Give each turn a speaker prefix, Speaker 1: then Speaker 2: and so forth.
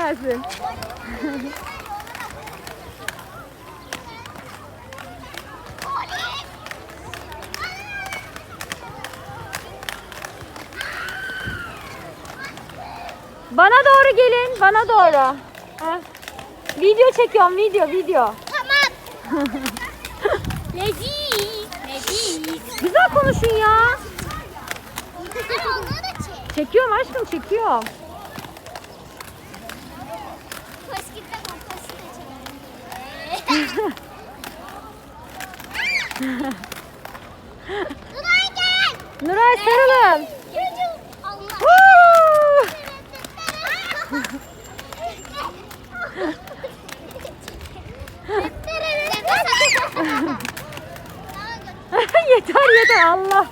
Speaker 1: süpersin. Bana doğru gelin, bana doğru. Ha. Video çekiyorum, video, video.
Speaker 2: Tamam. Leziz. Leziz.
Speaker 1: Güzel konuşun ya. Çekiyorum aşkım, çekiyorum.
Speaker 2: Nuray gel.
Speaker 1: Nuray sarılın. Yeter yeter Allah.